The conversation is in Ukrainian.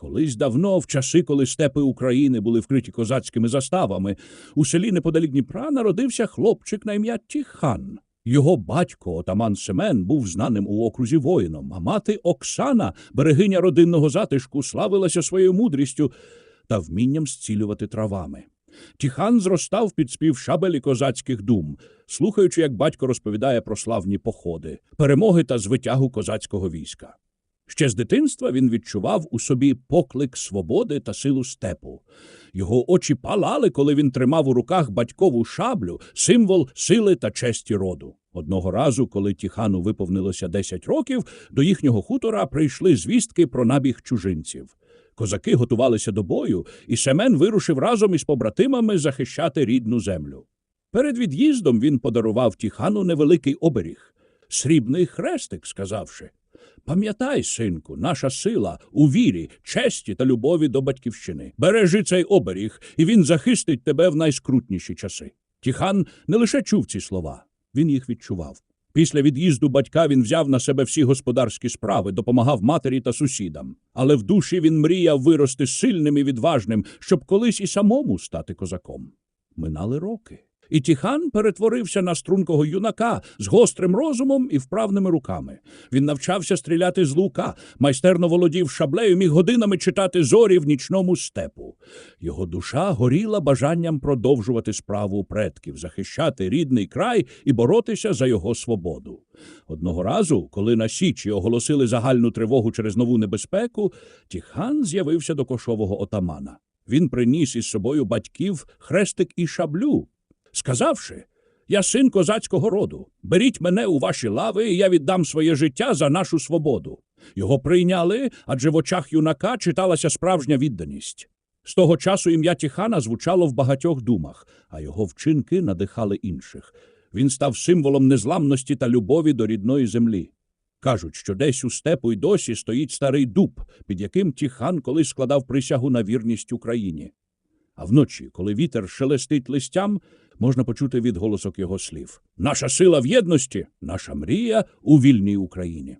Колись давно, в часи, коли степи України були вкриті козацькими заставами, у селі неподалік Дніпра народився хлопчик на ім'я Тіхан. Його батько, отаман Семен, був знаним у окрузі воїном, а мати Оксана, берегиня родинного затишку, славилася своєю мудрістю та вмінням зцілювати травами. Тіхан зростав під спів шабелі козацьких дум, слухаючи, як батько розповідає про славні походи, перемоги та звитягу козацького війська. Ще з дитинства він відчував у собі поклик свободи та силу степу. Його очі палали, коли він тримав у руках батькову шаблю, символ сили та честі роду. Одного разу, коли Тіхану виповнилося 10 років, до їхнього хутора прийшли звістки про набіг чужинців. Козаки готувалися до бою, і Семен вирушив разом із побратимами захищати рідну землю. Перед від'їздом він подарував Тіхану невеликий оберіг срібний хрестик, сказавши Пам'ятай, синку, наша сила у вірі, честі та любові до батьківщини. Бережи цей оберіг, і він захистить тебе в найскрутніші часи. Тіхан не лише чув ці слова, він їх відчував. Після від'їзду батька він взяв на себе всі господарські справи, допомагав матері та сусідам. Але в душі він мріяв вирости сильним і відважним, щоб колись і самому стати козаком. Минали роки. І Тіхан перетворився на стрункого юнака з гострим розумом і вправними руками. Він навчався стріляти з лука, майстерно володів шаблею, міг годинами читати зорі в нічному степу. Його душа горіла бажанням продовжувати справу предків, захищати рідний край і боротися за його свободу. Одного разу, коли на Січі оголосили загальну тривогу через нову небезпеку, Тіхан з'явився до кошового отамана. Він приніс із собою батьків хрестик і шаблю сказавши Я син козацького роду. Беріть мене у ваші лави, і я віддам своє життя за нашу свободу. Його прийняли, адже в очах юнака читалася справжня відданість. З того часу ім'я Тіхана звучало в багатьох думах, а його вчинки надихали інших. Він став символом незламності та любові до рідної землі. Кажуть, що десь у степу й досі стоїть старий дуб, під яким Тіхан колись складав присягу на вірність Україні. А вночі, коли вітер шелестить листям, можна почути відголосок його слів. Наша сила в єдності, наша мрія у вільній Україні.